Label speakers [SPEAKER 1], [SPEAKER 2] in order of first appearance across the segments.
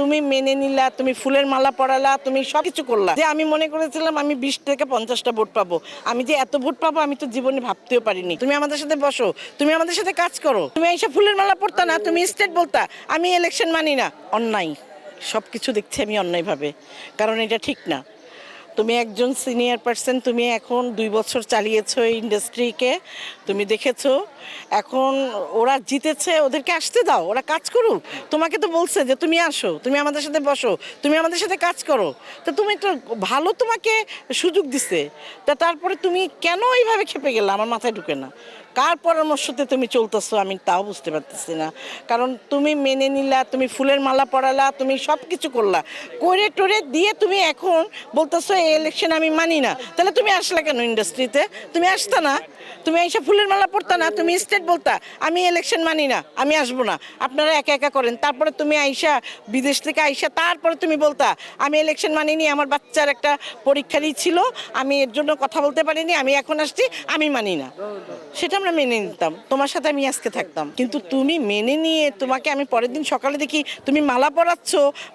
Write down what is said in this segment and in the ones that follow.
[SPEAKER 1] তুমি মেনে নিলা, তুমি ফুলের মালা পড়ালা তুমি সবকিছু করলা। যে আমি মনে করেছিলাম আমি বিশ থেকে পঞ্চাশটা ভোট পাবো। আমি যে এত ভোট পাবো আমি তো জীবনে ভাবতেও পারিনি। তুমি আমাদের সাথে বসো, তুমি আমাদের সাথে কাজ করো। তুমি এইসব ফুলের মালা পড়তা না, তুমি স্টেট বলতা, আমি ইলেকশন মানি না। অন্যায় সব কিছু দেখছি আমি অন্যায়ভাবে, কারণ এটা ঠিক না। তুমি একজন সিনিয়র পার্সন তুমি এখন দুই বছর চালিয়েছো এই ইন্ডাস্ট্রিকে তুমি দেখেছ? এখন ওরা জিতেছে, ওদেরকে আসতে দাও, ওরা কাজ করুক। তোমাকে তো বলছে যে তুমি আসো, তুমি আমাদের সাথে বসো, তুমি আমাদের সাথে কাজ করো। তো তুমি তো ভালো তোমাকে সুযোগ দিছে। তা তারপরে তুমি কেন এইভাবে খেপে গেলে? আমার মাথায় ঢুকে না। কার পরামর্শতে তুমি চলতেছো আমি তাও বুঝতে পারতেছি না। কারণ তুমি মেনে নিলা, তুমি ফুলের মালা পরালা, তুমি সব কিছু করলা। করে টোরে দিয়ে তুমি এখন বলতেছো ইলেকশন আমি মানি না। তাহলে তুমি আসলে কেন ইন্ডাস্ট্রিতে তুমি আসতা না? তুমি এইসব ফুলের মালা পড়তা না, তুমি স্টেট বলতা, আমি ইলেকশন মানি না, আমি আসব না। আপনারা একা একা করেন, তারপরে তুমি আইসা, বিদেশ থেকে আইসা, তারপরে তুমি বলতা, আমি ইলেকশন মানিনি, আমার বাচ্চার একটা পরীক্ষারই ছিল আমি এর জন্য কথা বলতে পারিনি, আমি এখন আসছি, আমি মানি না। সেটা আমরা মেনে নিতাম, তোমার সাথে আমি আজকে থাকতাম। কিন্তু তুমি মেনে নিয়ে তোমাকে আমি পরের দিন সকালে দেখি, তুমি মালা পরাচ্ছ,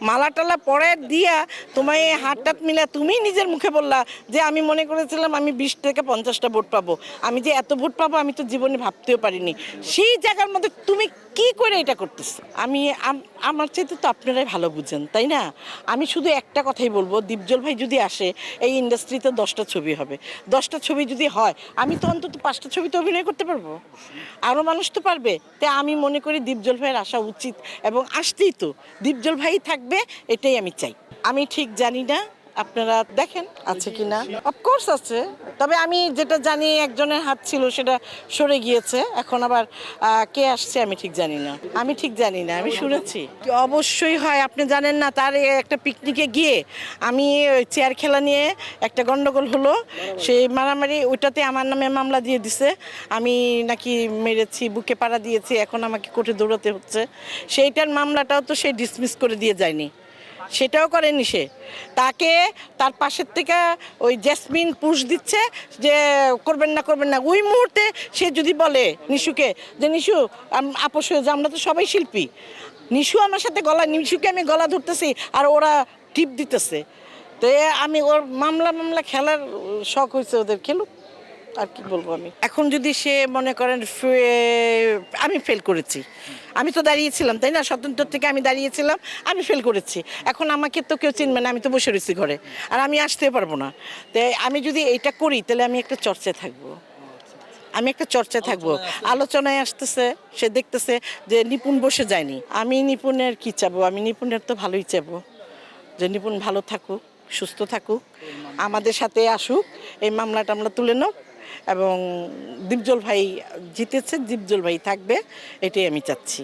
[SPEAKER 1] মালা টালা পরায় দিয়া তোমায় এই হাত টাত মিলা তুমি নিজের মুখে বললা যে, আমি মনে করেছিলাম আমি বিশ থেকে পঞ্চাশটা ভোট পাবো। আমি যে এত ভোট পাবো আমি তো জীবনে ভাবতেও পারিনি। সেই জায়গার মধ্যে তুমি কি করে এটা করতেছো? আমি আমার চাইতে তো আপনারাই ভালো বুঝেন, তাই না? আমি শুধু একটা কথাই বলব, দীপজল ভাই যদি আসে, এই ইন্ডাস্ট্রিতে দশটা ছবি হবে। দশটা ছবি যদি হয়, আমি তো অন্তত পাঁচটা ছবিতে অভিনয় করতে পারব। আরও মানুষ তো পারবে। তাই আমি মনে করি দীপজল ভাইয়ের আসা উচিত এবং আসতেই তো। দীপজল ভাই থাকবে, এটাই আমি চাই। আমি ঠিক জানি না আপনারা দেখেন। আছে কি না অফকোর্স আছে। তবে আমি যেটা জানি একজনের হাত ছিল সেটা সরে গিয়েছে। এখন আবার কে আসছে আমি ঠিক জানি না। আমি ঠিক জানি না আমি শুনেছি। অবশ্যই হয় আপনি জানেন না তার একটা পিকনিকে গিয়ে আমি ওই চেয়ার খেলা নিয়ে একটা গন্ডগোল হলো। সেই মারামারি ওইটাতে আমার নামে মামলা দিয়ে দিছে। আমি নাকি মেরেছি বুকে পাড়া দিয়েছি এখন আমাকে কোর্টে দৌড়াতে হচ্ছে। সেইটার মামলাটাও তো সে ডিসমিস করে দিয়ে যায়নি। সেটাও করেনি সে। তাকে তার পাশের থেকে ওই জেসমিন পুশ দিচ্ছে যে করবেন না করবেন না। ওই মুহূর্তে সে যদি বলে নিশুকে যে, নিশু আপোষ হয়ে যা, আমরা তো সবাই শিল্পী। নিশু আমার সাথে গলা, নিশুকে আমি গলা ধরতেছি আর ওরা টিপ দিতেছে। তো আমি ওর মামলা মামলা খেলার শখ হয়েছে ওদের খেলুক আর কি বলব আমি? এখন যদি সে মনে করেন ফে- আমি ফেল করেছি। আমি তো দাঁড়িয়েছিলাম তাই না? স্বতন্ত্র থেকে আমি দাঁড়িয়েছিলাম আমি ফেল করেছি। এখন আমাকে তো কেউ চিনবে না আমি তো বসে রয়েছি ঘরে। আর আমি আসতে পারব না। তাই আমি যদি এইটা করি তাহলে আমি একটা চর্চায় থাকব। আমি একটা চর্চায় থাকব। আলোচনায় আসতেছে সে দেখতেছে যে নিপুণ বসে যায়নি। আমি নিপুণের কি চাবো? আমি নিপুণের তো ভালোই চাবো। যে নিপুণ ভালো থাকুক সুস্থ থাকুক আমাদের সাথে আসুক এই মামলা টামলা তুলে নাও। এবং দীপজল ভাই জিতেছে দীপজল ভাই থাকবে এটাই আমি চাচ্ছি।